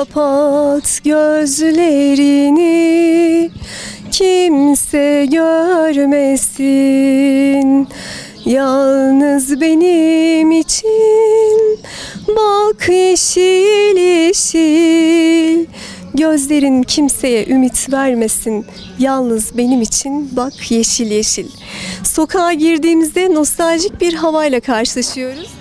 Kapat gözlerini. Kimse görmesin. Yalnız benim için bak yeşil yeşil. Gözlerin kimseye ümit vermesin. Yalnız benim için bak yeşil yeşil. Sokağa girdiğimizde nostaljik bir havayla karşılaşıyoruz.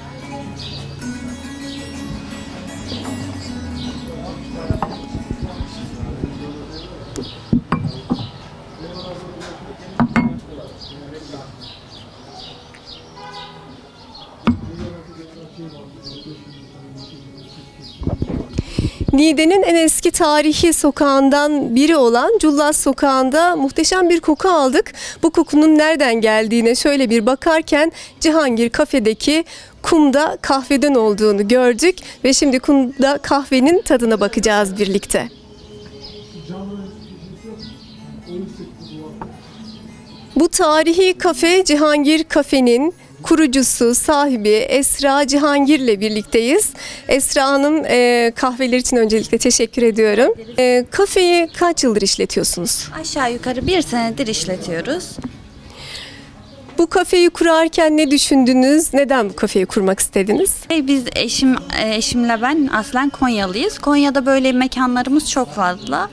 Niğde'nin en eski tarihi sokağından biri olan Cullas Sokağı'nda muhteşem bir koku aldık. Bu kokunun nereden geldiğine şöyle bir bakarken Cihangir kafedeki kumda kahveden olduğunu gördük ve şimdi kumda kahvenin tadına bakacağız birlikte. Bu tarihi kafe Cihangir Kafe'nin kurucusu, sahibi Esra Cihangir'le birlikteyiz. Esra Hanım e, kahveler için öncelikle teşekkür ediyorum. E, kafeyi kaç yıldır işletiyorsunuz? Aşağı yukarı bir senedir işletiyoruz. Bu kafeyi kurarken ne düşündünüz? Neden bu kafeyi kurmak istediniz? Biz eşim e, eşimle ben aslen Konyalıyız. Konya'da böyle mekanlarımız çok fazla.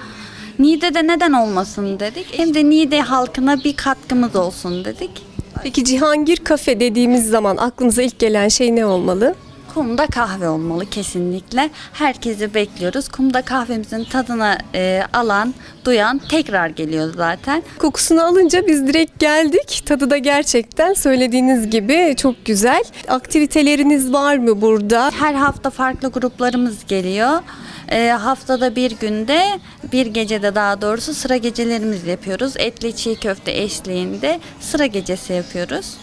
Niğde'de neden olmasın dedik. Hem de Niğde halkına bir katkımız olsun dedik. Peki Cihangir Kafe dediğimiz zaman aklınıza ilk gelen şey ne olmalı? Kumda kahve olmalı kesinlikle. Herkesi bekliyoruz. Kumda kahvemizin tadını e, alan, duyan tekrar geliyor zaten. Kokusunu alınca biz direkt geldik. Tadı da gerçekten söylediğiniz gibi çok güzel. Aktiviteleriniz var mı burada? Her hafta farklı gruplarımız geliyor. Ee, haftada bir günde, bir gecede daha doğrusu sıra gecelerimizi yapıyoruz. Etli çiğ köfte eşliğinde sıra gecesi yapıyoruz.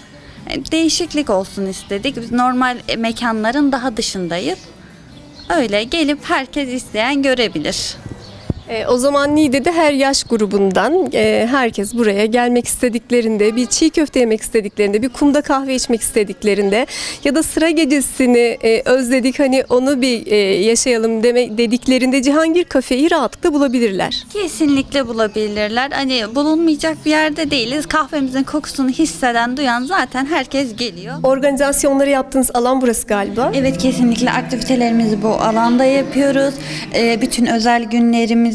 Ee, Değişiklik olsun istedik. Biz normal e, mekanların daha dışındayız. Öyle gelip herkes isteyen görebilir. E, o zaman Niğde'de her yaş grubundan e, herkes buraya gelmek istediklerinde, bir çiğ köfte yemek istediklerinde, bir kumda kahve içmek istediklerinde ya da sıra gecesini e, özledik hani onu bir e, yaşayalım deme dediklerinde Cihangir Kafe'yi rahatlıkla bulabilirler. Kesinlikle bulabilirler. Hani bulunmayacak bir yerde değiliz. Kahvemizin kokusunu hisseden, duyan zaten herkes geliyor. Organizasyonları yaptığınız alan burası galiba. Evet kesinlikle aktivitelerimizi bu alanda yapıyoruz. Ee, bütün özel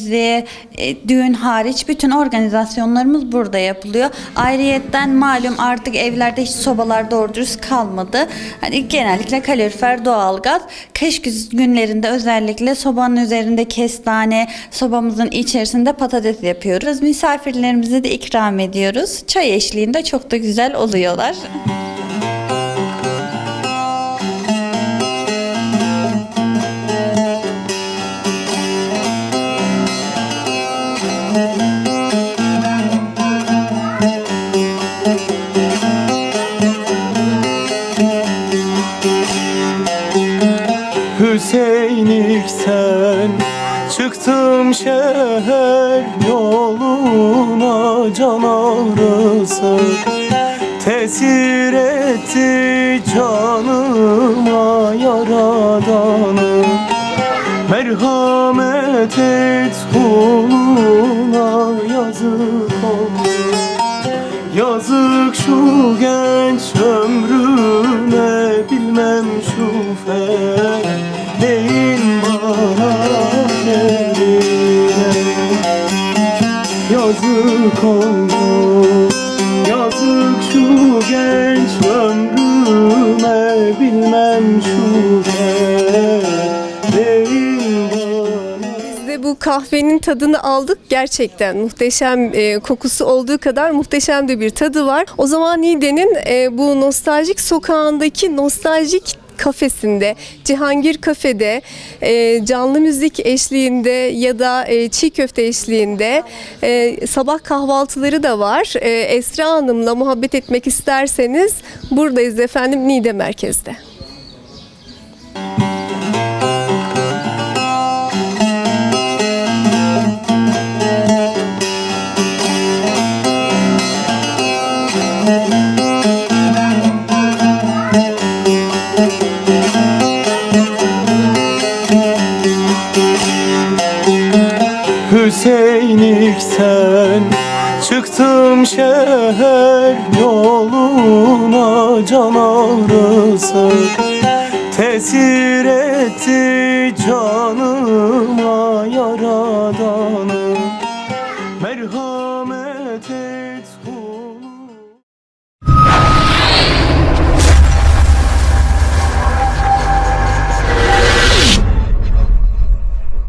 günlerimizi, e, düğün hariç bütün organizasyonlarımız burada yapılıyor. Ayrıyetten malum artık evlerde hiç sobalar doğru dürüst kalmadı. Hani genellikle kalorifer doğalgaz. Kış günlerinde özellikle sobanın üzerinde kestane, sobamızın içerisinde patates yapıyoruz. Misafirlerimize de ikram ediyoruz. Çay eşliğinde çok da güzel oluyorlar. Hüseyinlik sen. Çıktım şehir yoluna can ağrısı. Tesir etti canıma yaradanı. Merhamet et kuluna yazık oldu Yazık şu genç ömrüme bilmem şu feleğin Yazık oldu Yazık şu genç ömrüme bilmem şu Biz de bu kahvenin tadını aldık. Gerçekten muhteşem e, kokusu olduğu kadar muhteşem de bir tadı var. O zaman Niğde'nin e, bu nostaljik sokağındaki nostaljik kafesinde, Cihangir Kafe'de e, canlı müzik eşliğinde ya da e, çiğ köfte eşliğinde e, sabah kahvaltıları da var. E, Esra Hanım'la muhabbet etmek isterseniz buradayız efendim Niğde Merkez'de. sen Çıktım şehir yoluna can ağrısı. Tesir etti canıma yaradanı. Merhamet et